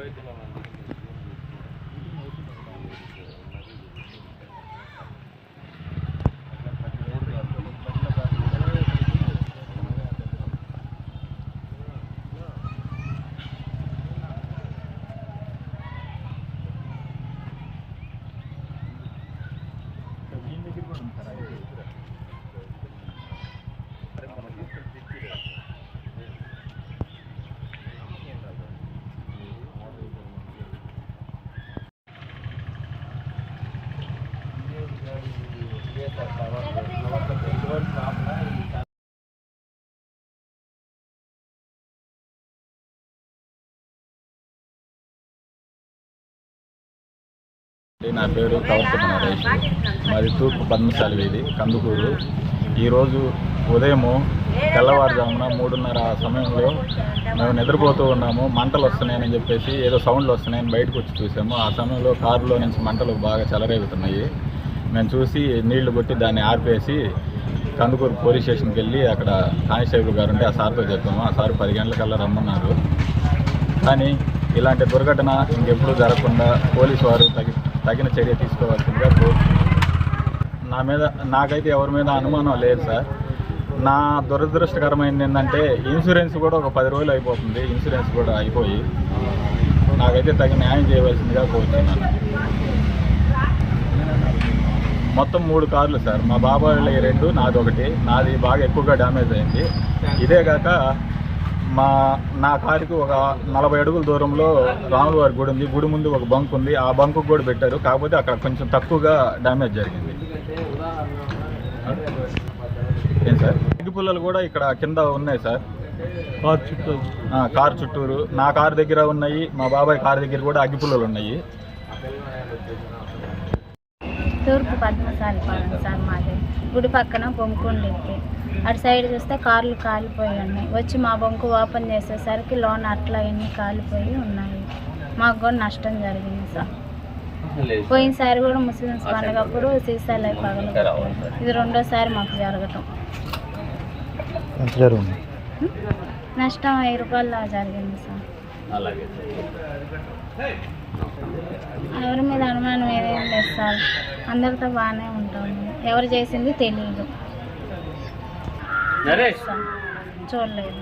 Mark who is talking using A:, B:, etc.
A: போயிட்டு నా పేరు కవర్పతి నరేష్. మరి తూర్పు పద్మశాలి వీధి కందుకూరు. ఈరోజు ఉదయము తెల్లవారుజామున మూడున్నర ఆ సమయంలో మేము నిద్రపోతూ ఉన్నాము. మంటలు వస్తున్నాయని చెప్పేసి ఏదో సౌండ్లు వస్తున్నాయని బయటకు వచ్చి చూసాము. ఆ సమయంలో కారులో నుంచి మంటలు బాగా చెలరేగుతున్నాయి. మేము చూసి నీళ్ళు కొట్టి దాన్ని ఆర్పేసి కందుకూరు పోలీస్ స్టేషన్కి వెళ్ళి అక్కడ కానిస్టేబుల్ గారు ఉంటే ఆ సార్తో చెప్పాము ఆ సార్ పది గంటలకల్లా రమ్మన్నారు. కానీ ఇలాంటి దుర్ఘటన ఇంకెప్పుడు జరగకుండా పోలీసు వారు తగి తగిన చర్య తీసుకోవాల్సిందిగా కోరుతున్నాను. నా మీద నాకైతే ఎవరి మీద అనుమానం లేదు సార్. నా దురదృష్టకరమైంది ఏంటంటే ఇన్సూరెన్స్ కూడా ఒక పది రోజులు అయిపోతుంది. ఇన్సూరెన్స్ కూడా అయిపోయి నాకైతే తగిన న్యాయం చేయవలసిందిగా కోరుతున్నాను. మొత్తం మూడు కార్లు సార్. మా బాబాయ్ రెండు నాది ఒకటి. నాది బాగా ఎక్కువగా డ్యామేజ్ అయింది. ఇదే కాక మా నా కారుకి ఒక నలభై అడుగుల దూరంలో రాములవారి గుడి ఉంది. గుడి ముందు ఒక బంక్ ఉంది. ఆ బంకు కూడా పెట్టారు. కాకపోతే అక్కడ కొంచెం తక్కువగా డ్యామేజ్ జరిగింది. ఏం సార్? అగ్గి పుల్లలు కూడా ఇక్కడ కింద ఉన్నాయి సార్.
B: కార్ చుట్టూ.
A: ఆ, కారు చుట్టూరు. నా కారు దగ్గర ఉన్నాయి. మా బాబాయ్ కారు దగ్గర కూడా అగ్గి పుల్లలు ఉన్నాయి.
C: తూర్పు పద్మశాలి పాలన సార్ మాది. గుడి పక్కన బొంకు ఉండిద్ది. అటు సైడ్ చూస్తే కార్లు కాలిపోయి ఉన్నాయి. వచ్చి మా బొంకు ఓపెన్ చేసేసరికి లోన్ అట్లా ఎన్ని కాలిపోయి ఉన్నాయి. మాకు కూడా నష్టం జరిగింది సార్. పోయినసారి కూడా ముస్లిమ్స్ పండగప్పుడు సీసాలు పగలగొట్టారు ఇది రెండోసారి మాకు జరగటం. నష్టం వెయ్యి రూపాయల జరిగింది సార్.
A: అలాగే
C: ఎవరి మీద అనుమానం ఏదేం లేదు సార్. అందరితో బాగానే ఉంటాము. ఎవరు చేసింది తెలియదు చూడలేదు.